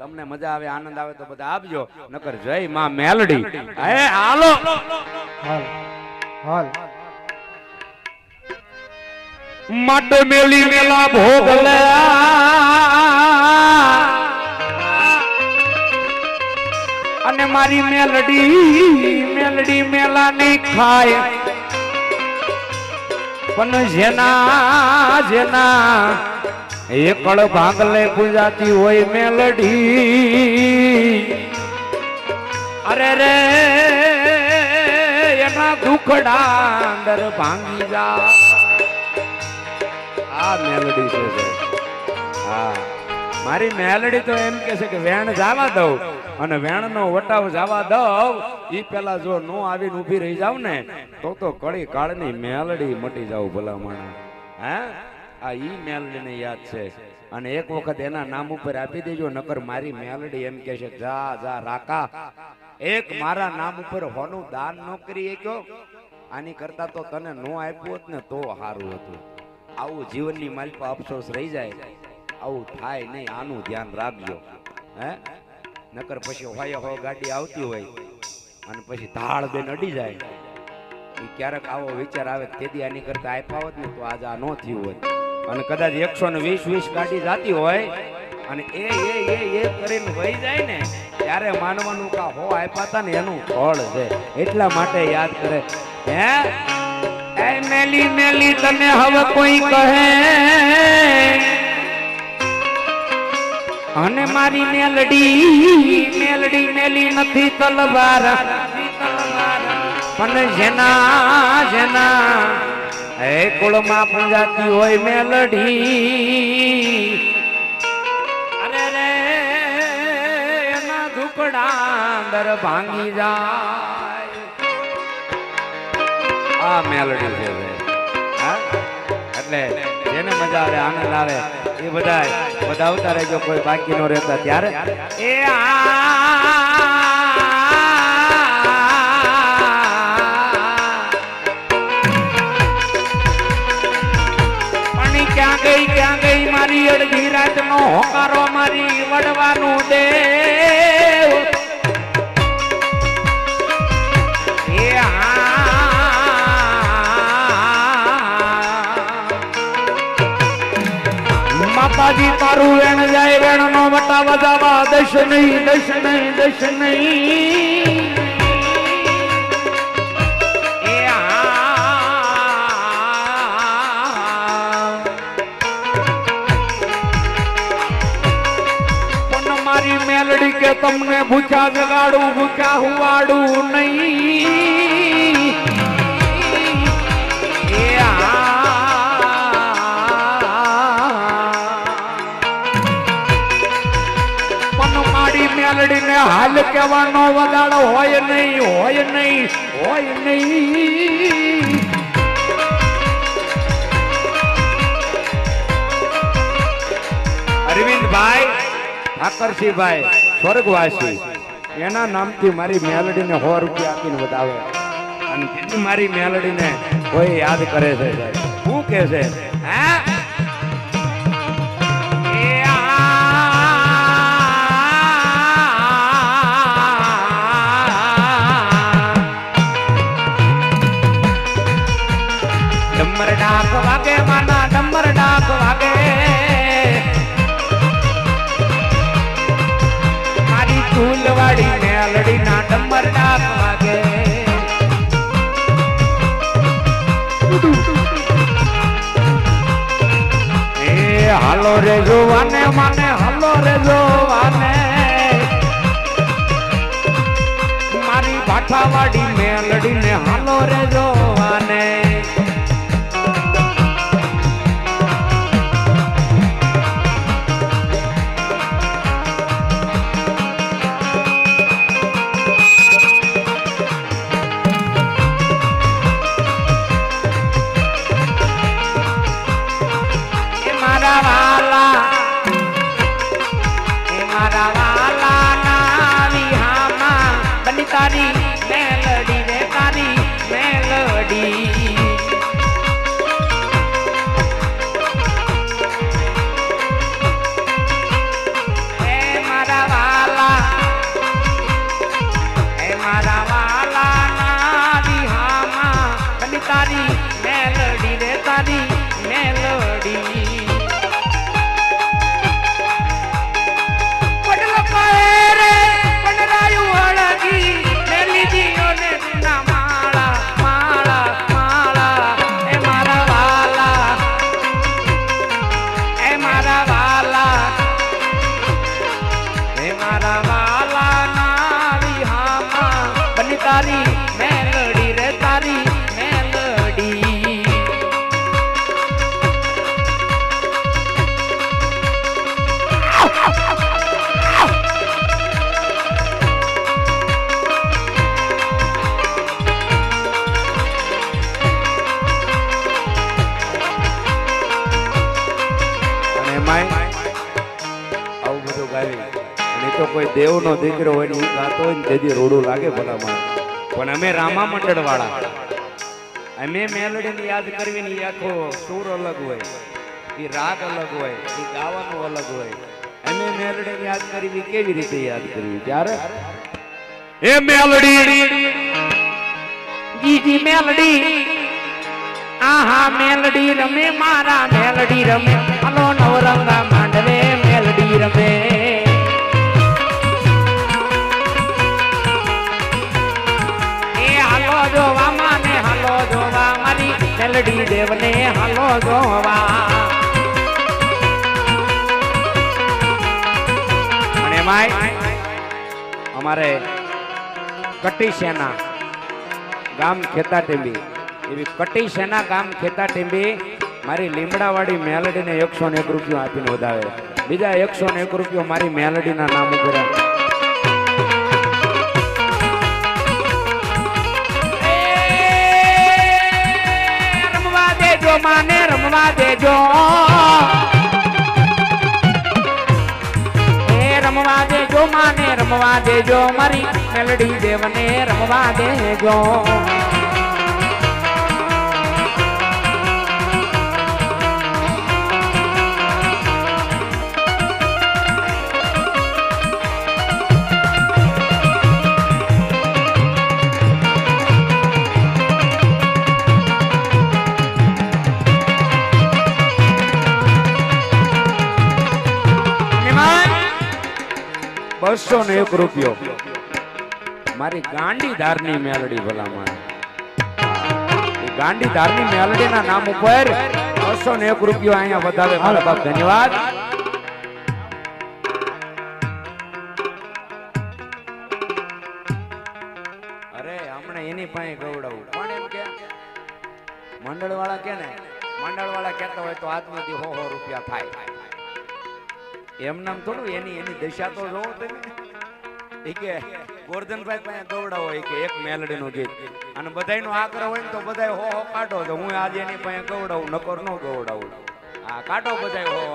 તમને મજા આવે આનંદ આવે તો બધા આપજો. નકર જય માં મેલડી. હે હાલો. હાલ હાલ. મડ મેલી મેલા ભોગ લે અને મારી મેલડી મેલડી મેલા ની ખાય. પણ જેના જેના એકળ ભાગલે પૂજાતી હોય મેલડી. અરે રે, એના દુખડા અંદર ભાંગી જા. આ મેલડી છે હા. મારી મેલડી તો એમ કે છે કે વેણ જવા દઉં અને વેણનો વટાવ જવા દઉં. ઈ પેલા જો નો આવીને ઊભી રહી જાવ ને, તો તો કળી કાળની મેલડી મટી જાવ ભલા માણા હે? આ ઈ મેલડીને યાદ છે. અને એક વખત એના નામ ઉપર આપી દેજો, નકર મારી મેલડી એમ કે છે, જા જા, રાકા. એક મારા નામ ઉપર હોનું દાન ન કરી શક્યો. આની કરતા તો તને નો આપ્યું હોત ને તો સારું હતું. આવું જીવનની માલ અફસોસ રહી જાય. આવું થાય નહીં, આનું ધ્યાન રાખજો. હે? નકર પછી હોય હો ગાડી આવતી હોય, અને પછી ધાળ બેન અડી જાય. ક્યારેક આવો વિચાર આવે તેથી આની કરતા આપ્યા હોત ને તો આજે આ ન થયું હોત. અને કદાચ એકસો ને વીસ વીસ ગાડી જાતી હોય અને એ એ એ એ કરીને વહી જાય ને, ત્યારે માનવાનું કા હો આપ્યા હતા ને એનું ફળ છે. એટલા માટે યાદ કરે, હે? એ મેલી મેલી તને હવે કોઈ કહે. અને મારી મેલડી મેલડી મેલી નથી તલવાર. પણ જેના જેના હે કુળમાં પૂજાતી હોય મેલડી. અરે રે, એના ઝૂકડા અંદર ભાંગી જાય. આ મેલડી છે? એટલે જેને મજા આવે, આનંદ આવે, એ બધા બધા રહેજો કોઈ બાકી નો રહેતા ત્યારે. એ આ ક્યાં ગઈ ક્યાં ગઈ મારી અડધી રાત નો હોકારો મારી વડવાનું દે માતાજી, તારું વેણ જાય વેણ નો વટા વજાવા દશ નહીં દશ નહીં દશ નહીં. કે તમને ભૂખ્યા જગાડું, ભૂખ્યા હુવાડું નહીં. હાલ કહેવાનો વગાડો હોય નહીં હોય નહીં હોય નહીં. અરવિંદભાઈ ઠાકરસિંહભાઈ સ્વર્ગવાસી. એના નામથી મારી મેલડીને સો રૂપિયા આપીને વધાવે. અને મારી મેલડીને કોઈ યાદ કરે છે. શું કે છે? ચૂલવાડી મેલડી ના ડમર ડાક વાગે. એ હાલો રે જોવાને માને, હાલો રે જોવાને. મારી ભાઠાવાડી બની તારી મેલડી રે તારી મેલડી અને માય, આવું બધું ગાવી અને તો કોઈ દેવનો દીકરો હોય ને એ ગાતો હોય ને તેથી રોડું લાગે ભલામાં પણ અમે રામા મંડળ વાળા અમે મેલડીને યાદ કરવી ને આખો સૂર અલગ હોય એ રાગ અલગ હોય એ ગાવાનું અલગ હોય. અમે મેલડીને યાદ કરવી કેવી રીતે યાદ કરવી? ત્યારે એ મેલડી! જીજી મેલડી આહા મેલડી રમે મારા મેલડી રમે. હલો નવરંગા અમારે કટી સેના ગામ ખેતા ટીંબી એવી કટી સેના ગામ ખેતા ટીંબી મારી લીમડાવાળી મેલડીને એકસો ને એક રૂપિયો આપીને વધાવે બીજા એકસો ને એક રૂપિયો મારી મેલડીના નામ ઉપર માને રમવા દેજો. રમવા દેજો માને રમવા દેજો મારી મેલડી દેવને રમવા દેજો. બસો ને એક રૂપિયો. મારી ગાંડી ધારની મેલડી ભલામાં ગાંડી ધારની મેલડી મેલડીના નામ ઉપર બસો ને એક રૂપિયો અહીંયા વધારે. મારા બાપ, ધન્યવાદ. અરે, હમણાં એની પાસે ગવડાવું. પણ એમ કે? મંડળ વાળા કે ને? મંડળ વાળા કહેતા હોય તો હો હો રૂપિયા થાય. એમ નામ થોડું એની એની દશા તો જોવો તમે. કે ગોરધનભાઈ પાસે ગવડાવો કે એક મેલડીનું ગીત. અને બધાયનો આગ્રહ હોય ને તો બધાય હો હો કાઢો. તો હું આજે એની પાસે ગવડાવું, નકર ન ગવડાવું. હા, કાઢો બધાય હો